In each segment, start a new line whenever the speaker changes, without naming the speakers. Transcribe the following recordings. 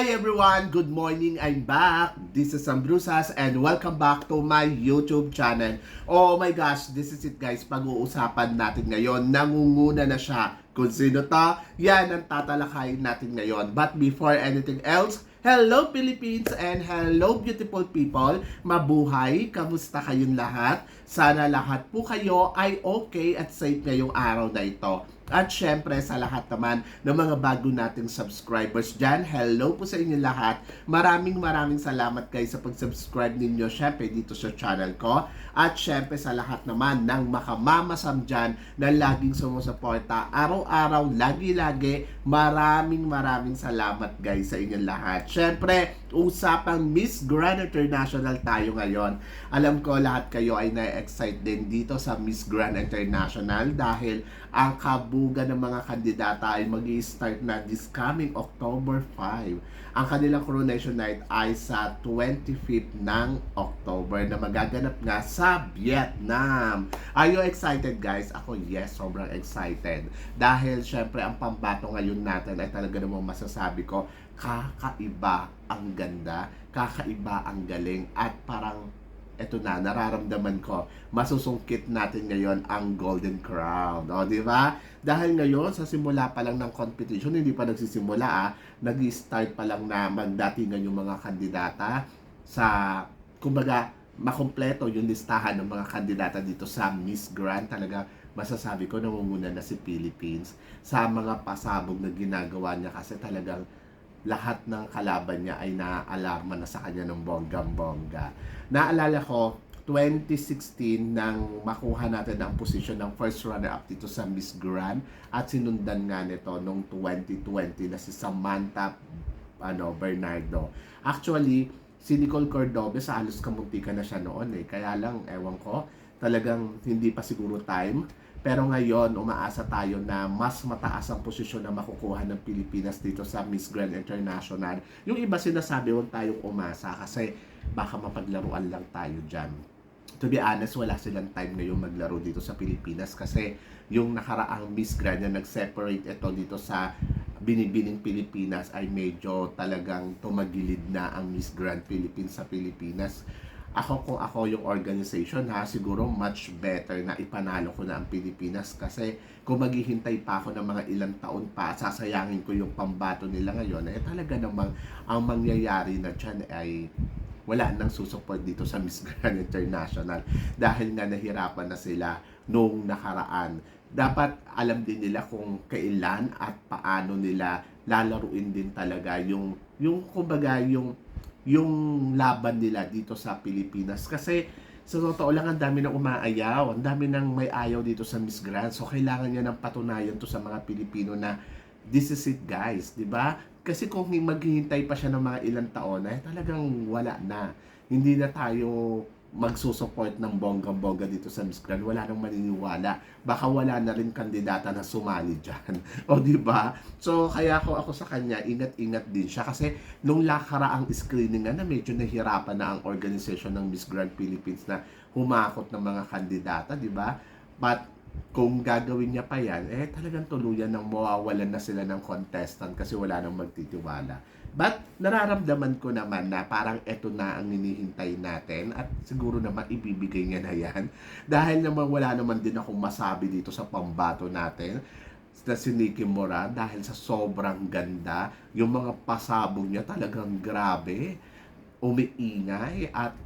Hi everyone! Good morning! I'm back! This is Sam Brusas and welcome back to my YouTube channel. Oh my gosh, this is it guys. Pag-uusapan natin ngayon. Nangunguna na siya. Kung sino ta, yan ang tatalakayin natin ngayon. But before anything else, Hello Philippines and hello beautiful people. Mabuhay! Kamusta kayong lahat? Sana lahat po kayo ay okay at safe ngayong araw na ito. At syempre sa lahat naman ng mga bago nating subscribers dyan, hello po sa inyo lahat. Maraming maraming salamat guys sa pag-subscribe ninyo syempre dito sa channel ko. At syempre sa lahat naman ng makamamasam dyan na laging sumusuporta araw-araw, lagi-lagi. Maraming maraming salamat guys sa inyong lahat. Syempre, usapang Miss Grand International tayo ngayon. Alam ko lahat kayo ay na-excite din dito sa Miss Grand International dahil ang kabuga ng mga kandidata ay mag start na this coming October 5. Ang kanilang coronation night ay sa 25th ng October na magaganap nga sa Vietnam. Are you excited guys? Ako yes, sobrang excited. Dahil syempre ang pambato ngayon natin ay talaga namang masasabi ko kakaiba ang ganda, kakaiba ang galing at parang eto na, nararamdaman ko, masusungkit natin ngayon ang Golden Crown. O, di ba? Dahil ngayon, sa simula pa lang ng competition, hindi pa nagsisimula ah, nag-start pa lang na magdatingan yung mga kandidata sa, kumbaga, makompleto yung listahan ng mga kandidata dito sa Miss Grand. Talaga, masasabi ko, namumuna na si Philippines sa mga pasabog na ginagawa niya kasi talagang lahat ng kalaban niya ay naaalarma na sa kanya ng bonggang-bongga. Naalala ko, 2016 nang makuha natin ang posisyon ng first runner-up dito sa Miss Grand at sinundan nga nito noong 2020 na si Samantha ano, Bernardo. Actually, si Nicole Cordobes, halos kamuntika na siya noon eh. Kaya lang, ewan ko, talagang hindi pa siguro time pero ngayon, umaasa tayo na mas mataas ang posisyon na makukuha ng Pilipinas dito sa Miss Grand International. Yung iba sinasabi, huwag tayong umasa kasi baka mapaglaruan lang tayo dyan. To be honest, wala silang time ngayon maglaro dito sa Pilipinas kasi yung nakaraang Miss Grand na nag-separate ito dito sa binibining Pilipinas ay medyo talagang tumagilid na ang Miss Grand Philippines sa Pilipinas ako kung ako yung organization ha, siguro much better na ipanalo ko na ang Pilipinas kasi kung maghihintay pa ako ng mga ilang taon pa, sasayangin ko yung pambato nila ngayon, eh talaga namang ang mangyayari na dyan ay wala nang susupport dito sa Miss Grand International dahil nga nahirapan na sila nung nakaraan. Dapat alam din nila kung kailan at paano nila lalaruin din talaga yung yung kumbaga yung yung laban nila dito sa Pilipinas. Kasi sa totoo lang, ang dami nang umaayaw. Ang dami nang may ayaw dito sa Miss Grand. So, kailangan niya ng patunayan to sa mga Pilipino na this is it guys, di ba? Kasi kung maghihintay pa siya ng mga ilang taon, eh talagang wala na. Hindi na tayo magsusupport ng bonggang-bongga dito sa Miss Grand, wala nang maniniwala. Baka wala na rin kandidata na sumali dyan. o di ba? So kaya ako ako sa kanya, ingat-ingat din siya kasi nung lakaraang screening na, na medyo nahirapan na ang organization ng Miss Grand Philippines na humakot ng mga kandidata, di ba? But kung gagawin niya pa yan, eh talagang tuluyan nang mawawalan na sila ng contestant kasi wala nang magtitiwala. But nararamdaman ko naman na parang eto na ang hinihintay natin at siguro naman ibibigay niya na yan. Dahil naman wala naman din akong masabi dito sa pambato natin na si Nicky Mora dahil sa sobrang ganda. Yung mga pasabog niya talagang grabe. Umiingay at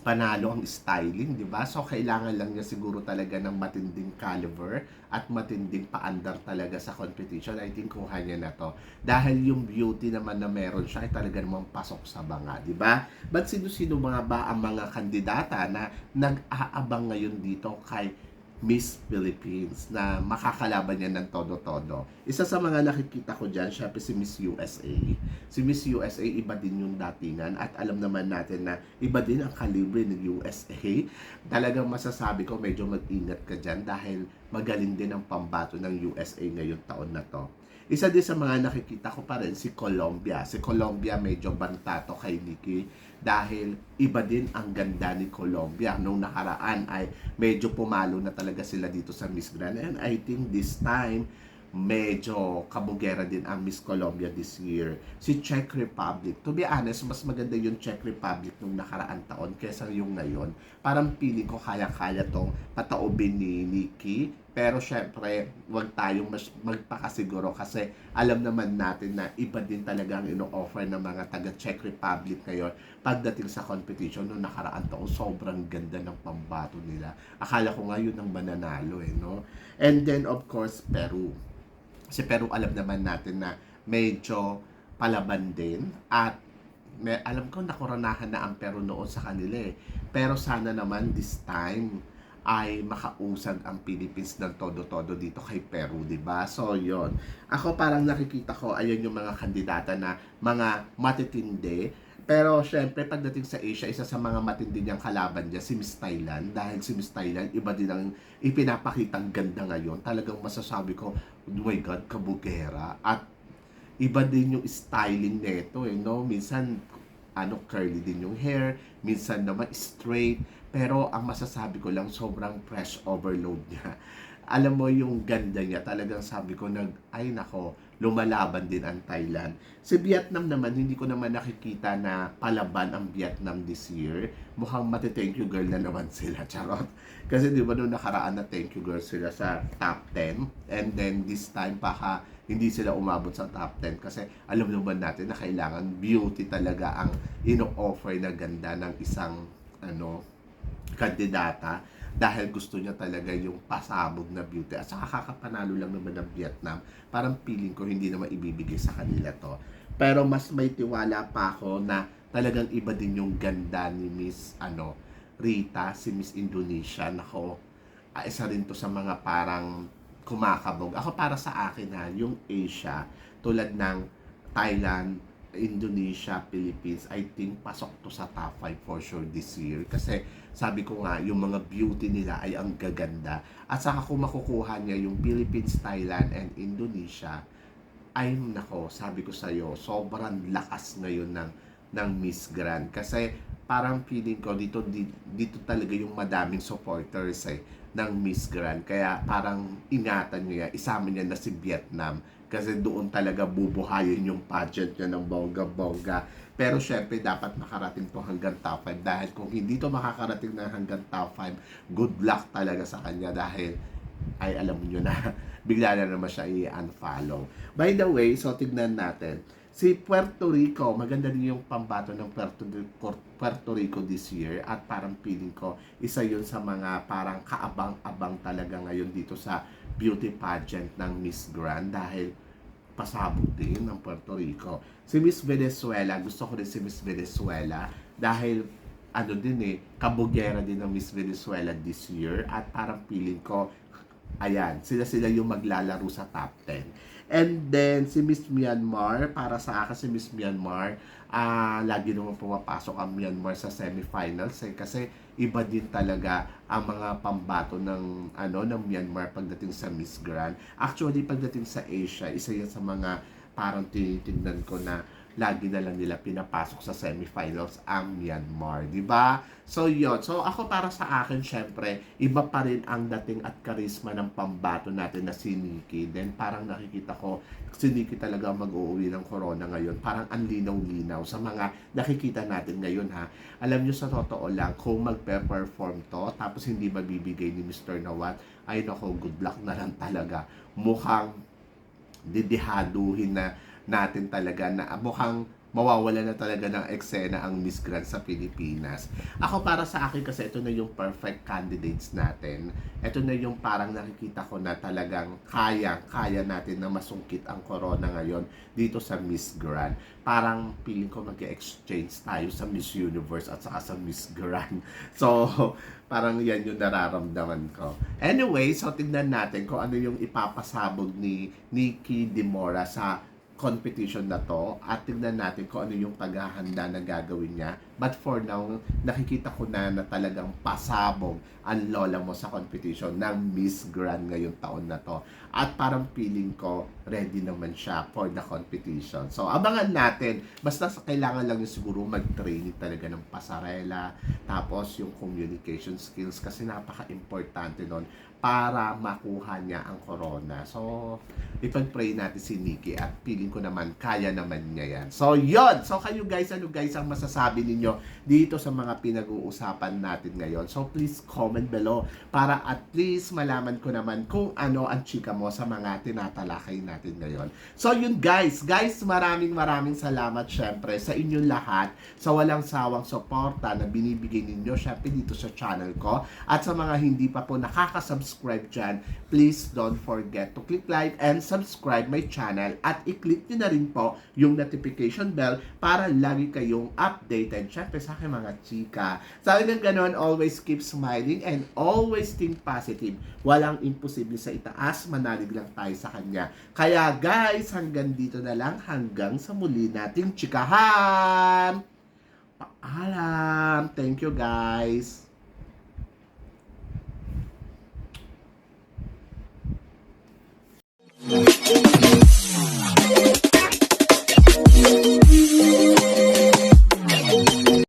panalo ang styling, di ba? So, kailangan lang niya siguro talaga ng matinding caliber at matinding paandar talaga sa competition. I think kuha niya na to. Dahil yung beauty naman na meron siya ay talaga namang pasok sa banga, di ba? But sino-sino mga ba ang mga kandidata na nag-aabang ngayon dito kay Miss Philippines na makakalaban niya ng todo-todo. Isa sa mga nakikita ko dyan, syempre si Miss USA. Si Miss USA, iba din yung datingan at alam naman natin na iba din ang kalibre ng USA. Talagang masasabi ko, medyo mag-ingat ka dyan dahil magaling din ang pambato ng USA ngayong taon na to. Isa din sa mga nakikita ko pa rin si Colombia. Si Colombia medyo bantato kay Nikki dahil iba din ang ganda ni Colombia. Nung nakaraan ay medyo pumalo na talaga sila dito sa Miss Grand. And I think this time, medyo kabugera din ang Miss Colombia this year. Si Czech Republic. To be honest, mas maganda yung Czech Republic nung nakaraan taon kesa yung ngayon. Parang feeling ko kaya-kaya tong pataobin ni Nikki. Pero syempre, wag tayong mas magpakasiguro kasi alam naman natin na iba din talaga ang ino-offer ng mga taga Czech Republic ngayon pagdating sa competition nung nakaraan taon. Sobrang ganda ng pambato nila. Akala ko nga yun ang mananalo eh, no? And then, of course, Peru. Kasi Peru alam naman natin na medyo palaban din at may, alam ko nakoranahan na ang Peru noon sa kanila eh. Pero sana naman this time ay makausad ang Philippines ng todo-todo dito kay Peru, di ba? So, yon Ako parang nakikita ko, ayan yung mga kandidata na mga matitindi. Pero syempre, pagdating sa Asia, isa sa mga matindi niyang kalaban niya, si Miss Thailand. Dahil si Miss Thailand, iba din ang ipinapakitang ganda ngayon. Talagang masasabi ko, oh my God, kabugera. At iba din yung styling nito eh, no? Minsan, ano, curly din yung hair, minsan naman straight, pero ang masasabi ko lang, sobrang fresh overload niya. Alam mo yung ganda niya, talagang sabi ko, nag, ay nako, lumalaban din ang Thailand. Si Vietnam naman, hindi ko naman nakikita na palaban ang Vietnam this year. Mukhang mati-thank you girl na naman sila, charot. Kasi di ba noong nakaraan na thank you girl sila sa top 10, and then this time baka hindi sila umabot sa top 10 kasi alam naman natin na kailangan beauty talaga ang ino-offer na ganda ng isang ano kandidata dahil gusto niya talaga yung pasabog na beauty. At saka kakapanalo lang naman ng Vietnam. Parang feeling ko hindi naman ibibigay sa kanila to. Pero mas may tiwala pa ako na talagang iba din yung ganda ni Miss ano Rita si Miss Indonesia. Nako ah, isa rin to sa mga parang kumakabog. Ako para sa akin ha yung Asia tulad ng Thailand Indonesia, Philippines, I think pasok to sa top 5 for sure this year. Kasi sabi ko nga, yung mga beauty nila ay ang gaganda. At saka kung makukuha niya yung Philippines, Thailand, and Indonesia, ay nako, sabi ko sa'yo, sobrang lakas ngayon ng, ng Miss Grand. Kasi parang feeling ko dito, dito, talaga yung madaming supporters eh, ng Miss Grand. Kaya parang ingatan niya, isama niya na si Vietnam kasi doon talaga bubuhayin yung pageant niya ng bongga-bongga. Pero syempre, dapat makarating to hanggang top 5 dahil kung hindi to makakarating na hanggang top 5, good luck talaga sa kanya dahil ay alam niyo na bigla na naman siya i-unfollow. By the way, so tignan natin. Si Puerto Rico, maganda din yung pambato ng Puerto, Puerto Rico this year at parang feeling ko isa yun sa mga parang kaabang-abang talaga ngayon dito sa beauty pageant ng Miss Grand dahil pasabog din ng Puerto Rico. Si Miss Venezuela, gusto ko rin si Miss Venezuela dahil ano din eh, kabugera din ng Miss Venezuela this year at parang feeling ko ayan, sila-sila yung maglalaro sa top 10. And then, si Miss Myanmar, para sa akin si Miss Myanmar, ah lagi naman pumapasok ang Myanmar sa semifinals eh, kasi iba din talaga ang mga pambato ng ano ng Myanmar pagdating sa Miss Grand. Actually, pagdating sa Asia, isa yan sa mga parang tinitingnan ko na lagi na lang nila pinapasok sa semifinals ang Myanmar, di ba? So, yun. So, ako para sa akin, syempre, iba pa rin ang dating at karisma ng pambato natin na si Nikki. Then, parang nakikita ko, si Nikki talaga mag-uuwi ng corona ngayon. Parang ang linaw-linaw sa mga nakikita natin ngayon, ha? Alam nyo sa totoo lang, kung magpe-perform to, tapos hindi mabibigay ni Mr. Nawat, ay nako, good luck na lang talaga. Mukhang didihaduhin na natin talaga na mukhang mawawala na talaga ng eksena ang Miss Grand sa Pilipinas. Ako para sa akin kasi ito na yung perfect candidates natin. Ito na yung parang nakikita ko na talagang kaya, kaya natin na masungkit ang corona ngayon dito sa Miss Grand. Parang feeling ko mag-exchange tayo sa Miss Universe at saka sa Miss Grand. So, parang yan yung nararamdaman ko. Anyway, so tignan natin kung ano yung ipapasabog ni Nikki Demora sa competition na to at tignan natin kung ano yung paghahanda na gagawin niya But for now, nakikita ko na na talagang pasabog ang lola mo sa competition ng Miss Grand ngayong taon na to. At parang feeling ko, ready naman siya for the competition. So, abangan natin. Basta kailangan lang yung siguro mag-training talaga ng pasarela. Tapos, yung communication skills kasi napaka-importante nun para makuha niya ang corona. So, ipag-pray natin si Nikki at feeling ko naman kaya naman niya yan. So, yon So, kayo guys, ano guys ang masasabi ninyo dito sa mga pinag-uusapan natin ngayon? So, please comment below para at least malaman ko naman kung ano ang chika mo sa mga tinatalakay natin ngayon. So, yun guys. Guys, maraming maraming salamat syempre sa inyong lahat sa walang sawang suporta na binibigay ninyo syempre dito sa channel ko. At sa mga hindi pa po nakaka-subscribe dyan, please don't forget to click like and subscribe my channel at i-click nyo na rin po yung notification bell para lagi kayong updated syempre sa aking mga chika. Sabi ng ganon, always keep smiling and always think positive. Walang imposible sa itaas, manalig lang tayo sa kanya. Kaya guys, hanggang dito na lang, hanggang sa muli nating chikahan! Paalam! Thank you guys!